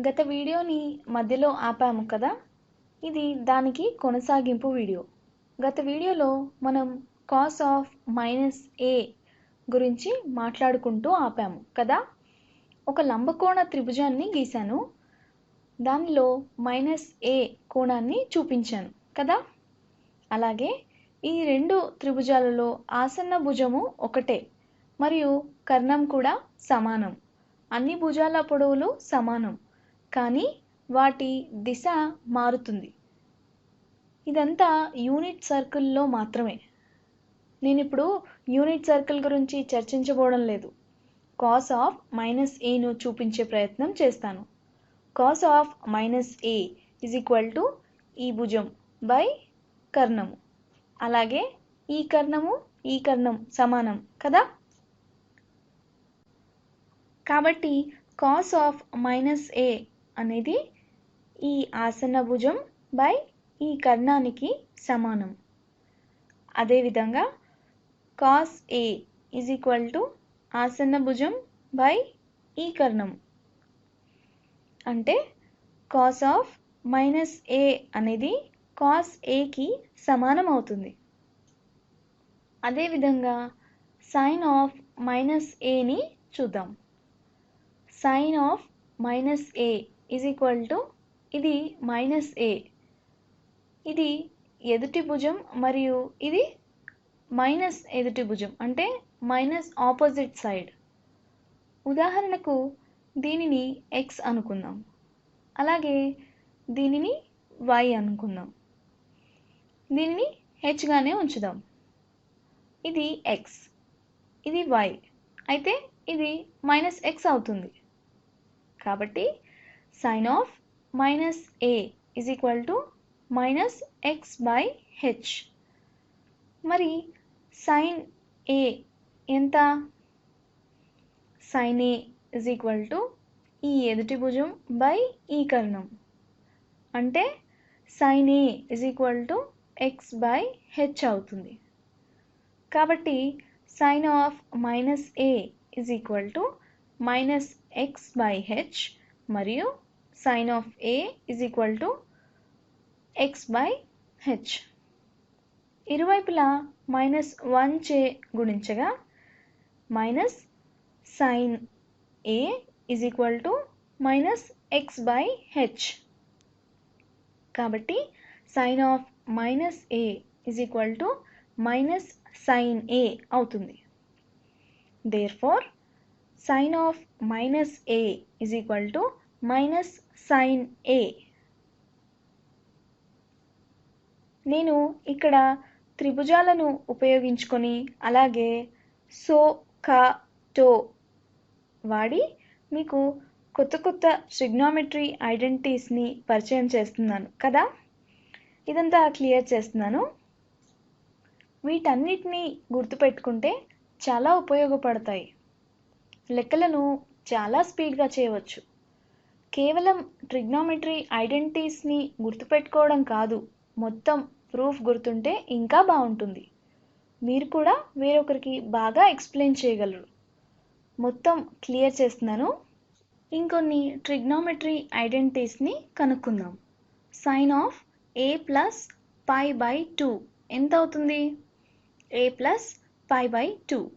గత వీడియోని మధ్యలో ఆపాము కదా? ఇది దానికి కొనసాగింపు వీడియో. గత వీడియోలో మనం కాస్ ఆఫ్ మైనస్ ఏ గురించి మాట్లాడుకుంటూ ఆపాము కదా? ఒక లంబకోణ త్రిభుజాన్ని గీశాను. దానిలో మైనస్ ఏ కోణాన్ని చూపించాను కదా? అలాగే ఈ రెండు త్రిభుజాలలో ఆసన్న భుజము ఒకటే మరియు కర్ణం కూడా సమానం. అన్ని భుజాల పొడవులు సమానం. కానీ వాటి దిశ మారుతుంది. ఇదంతా యూనిట్ సర్కిల్లో మాత్రమే. నేను ఇప్పుడు యూనిట్ సర్కిల్ గురించి చర్చించబోవడం లేదు. కాస్ ఆఫ్ మైనస్ ఏను చూపించే ప్రయత్నం చేస్తాను. Cos of minus A is equal to ఈ భుజం బై కర్ణము. అలాగే ఈ కర్ణము ఈ కర్ణం సమానం కదా? కాబట్టి కాస్ ఆఫ్ మైనస్ ఏ అనేది ఈ ఆసన భుజం బై ఈ కర్ణానికి సమానం. అదేవిధంగా cos A is equal to ఆసన్న భుజం బై ఈ కర్ణం. అంటే కాస్ ఆఫ్ మైనస్ ఏ అనేది కాస్ ఏకి సమానం అవుతుంది. అదేవిధంగా సైన్ ఆఫ్ మైనస్ ఏని చూద్దాం. Sine of minus A is equal to ఇది మైనస్ ఏ ఇది ఎదుటి భుజం మరియు ఇది మైనస్ ఎదుటి భుజం అంటే మైనస్ ఆపోజిట్ సైడ్ ఉదాహరణకు దీనిని ఎక్స్ అనుకుందాం. అలాగే దీనిని వై అనుకుందాం. దీనిని హెచ్గానే ఉంచుదాం. ఇది ఎక్స్ ఇది వై అయితే ఇది మైనస్ ఎక్స్ అవుతుంది. కాబట్టి sine of minus A is equal to minus X by H మరి సైన్ ఏ ఎంత? Sine A is equal to ఈ ఎదుటి భుజం బై ఈ కర్ణం. అంటే sine A is equal to X by H అవుతుంది. కాబట్టి sine of minus A is equal to minus X by H మరియు sine of A is equal to X by H ఇరువైపులా మైనస్ వన్ చే గుణించగా minus sine A is equal to minus X by H కాబట్టి sine of minus A is equal to minus sine A అవుతుంది. Therefore sine of minus A is equal to minus sine A. నేను ఇక్కడ త్రిభుజాలను ఉపయోగించుకొని అలాగే so కా to వాడి మీకు కొత్త కొత్త ట్రిగ్నామెట్రీ ఐడెంటిటీస్ని పరిచయం చేస్తున్నాను కదా? ఇదంతా క్లియర్ చేస్తున్నాను. వీటన్నిటినీ గుర్తుపెట్టుకుంటే చాలా ఉపయోగపడతాయి. లెక్కలను చాలా స్పీడ్గా చేయవచ్చు. కేవలం ట్రిగ్నోమెట్రీ ఐడెంటిటీస్ని గుర్తుపెట్టుకోవడం కాదు మొత్తం ప్రూఫ్ గుర్తుంటే ఇంకా బాగుంటుంది. మీరు కూడా వేరొకరికి బాగా ఎక్స్ప్లెయిన్ చేయగలరు. మొత్తం క్లియర్ చేస్తున్నాను. ఇంకొన్ని ట్రిగ్నోమెట్రీ ఐడెంటిటీస్ని కనుక్కుందాం. Sine of A plus pi by two ఎంత అవుతుంది? A plus pi by two.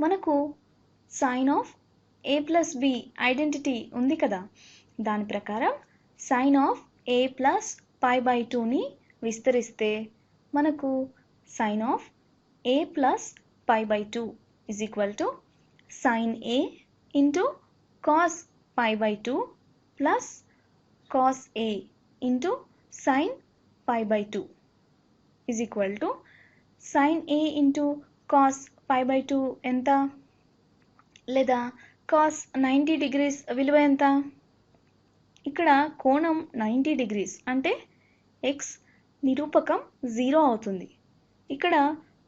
మనకు sine of A plus B identity ఉంది కదా. దాని ప్రకారం sine of A plus pi by టూని విస్తరిస్తే మనకు sine of A plus pi by two is equal to sine A into cos pi by two plus cos A into sine pi by two is equal to sine A into cos pi by two ఎంత? లేదా cos ninety degrees విలువ ఎంత? ఇక్కడ కోణం ninety degrees అంటే X నిరూపకం zero అవుతుంది. ఇక్కడ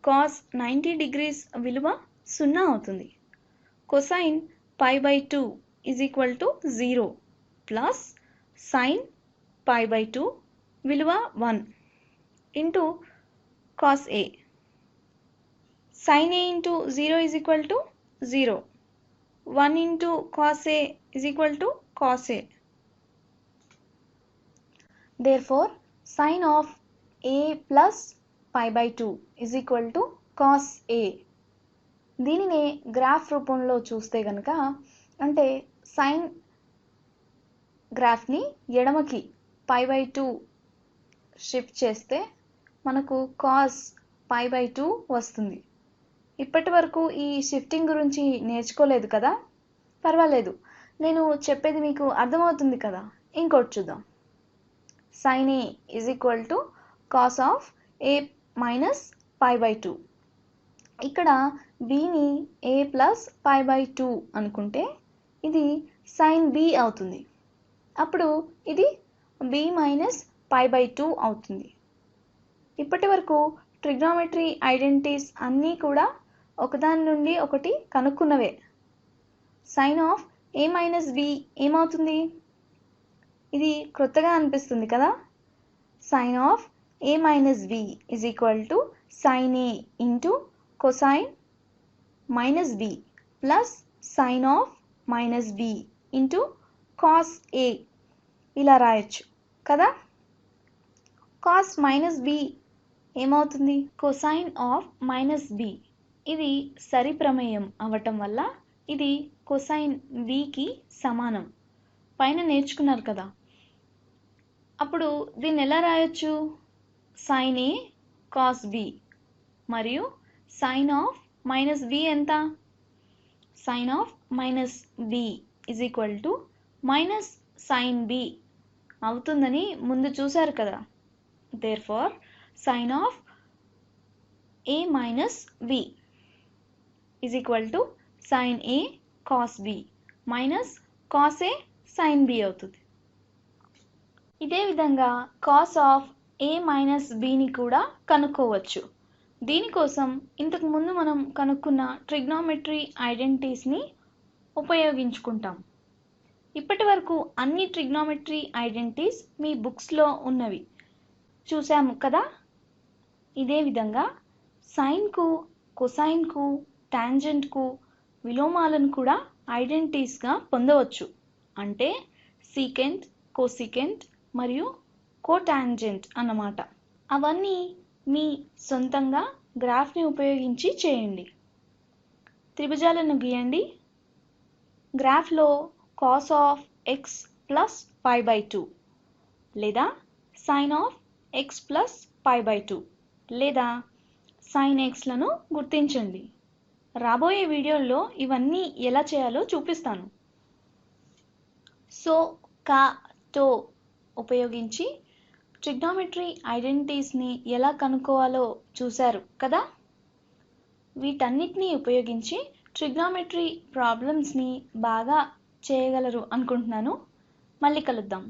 కాస్ నైంటీ డిగ్రీస్ విలువ సున్నా అవుతుంది. Cosine pi by two is equal to zero plus sine pi by two విలువ one into cos A sine A into zero is equal to zero one into cos A is equal to cos A Therefore, sine sine of A plus by by two equal equal to a. A graph రూపంలో చూస్తే కనుక అంటే sine గ్రాఫ్ని ఎడమకి pi by two shift చేస్తే మనకు cos pi by two వస్తుంది. ఇప్పటి వరకు ఈ షిఫ్టింగ్ గురించి నేర్చుకోలేదు కదా? పర్వాలేదు. నేను చెప్పేది మీకు అర్థమవుతుంది కదా? ఇంకోటి చూద్దాం. Sine A is equal to cos of A minus pi by two ఇక్కడ బీని A plus pi by two అనుకుంటే ఇది సైన్ బి అవుతుంది. అప్పుడు ఇది B minus pi by two అవుతుంది. ఇప్పటి వరకు ట్రిగ్నామెట్రీ ఐడెంటిటీస్ అన్నీ కూడా ఒకదాని నుండి ఒకటి కనుక్కున్నవే. Sine of A minus B ఏమవుతుంది? ఇది క్రొత్తగా అనిపిస్తుంది కదా? Sine of A minus B is equal to sine A into cosine minus B plus sine of minus B into cos A ఇలా రాయొచ్చు కదా? కాస్ మైనస్ బి ఏమవుతుంది? కొసైన్ ఆఫ్ మైనస్ బి ఇది సరిప్రమేయం అవటం వల్ల ఇది కొసైన్ వికి సమానం. పైన నేర్చుకున్నారు కదా. అప్పుడు దీన్ని ఎలా రాయొచ్చు? సైన్ ఏ కాస్ బి మరియు సైన్ ఆఫ్ మైనస్ బి ఎంత? Sine of minus B is equal to minus sine B అవుతుందని ముందు చూశారు కదా. Therefore sine of A minus B is equal to sine A cos B minus cos A sine B అవుతుంది. ఇదే విధంగా cos of A minus బిని కూడా కనుక్కోవచ్చు. దీనికోసం ఇంతకు ముందు మనం కనుక్కున్న ట్రిగ్నోమెట్రీ ఐడెంటిటీస్ని ఉపయోగించుకుంటాం. ఇప్పటి వరకు అన్ని ట్రిగ్నోమెట్రీ ఐడెంటిటీస్ మీ బుక్స్లో ఉన్నవి. చూసాము కదా? ఇదే విధంగా సైన్కు కొసైన్కు టాంజెంట్కు విలోమాలను కూడా ఐడెంటిటీస్గా పొందవచ్చు. అంటే సీకెంట్ కోసీకెంట్ మరియు కోటాంజెంట్ అన్నమాట. అవన్నీ మీ సొంతంగా గ్రాఫ్ని ఉపయోగించి చేయండి. త్రిభుజాలను గీయండి. గ్రాఫ్లో cos of X plus five by two లేదా sine of X plus five by two లేదా సైన్ ఎక్స్లను గుర్తించండి. రాబోయే వీడియోల్లో ఇవన్నీ ఎలా చేయాలో చూపిస్తాను. సో కా టో ఉపయోగించి ట్రిగ్నామెట్రీ ఐడెంటిటీస్ని ఎలా కనుక్కోవాలో చూశారు కదా? వీటన్నిటినీ ఉపయోగించి ట్రిగ్నామెట్రీ ప్రాబ్లమ్స్ని బాగా చేయగలరు అనుకుంటున్నాను. మళ్ళీ కలుద్దాం.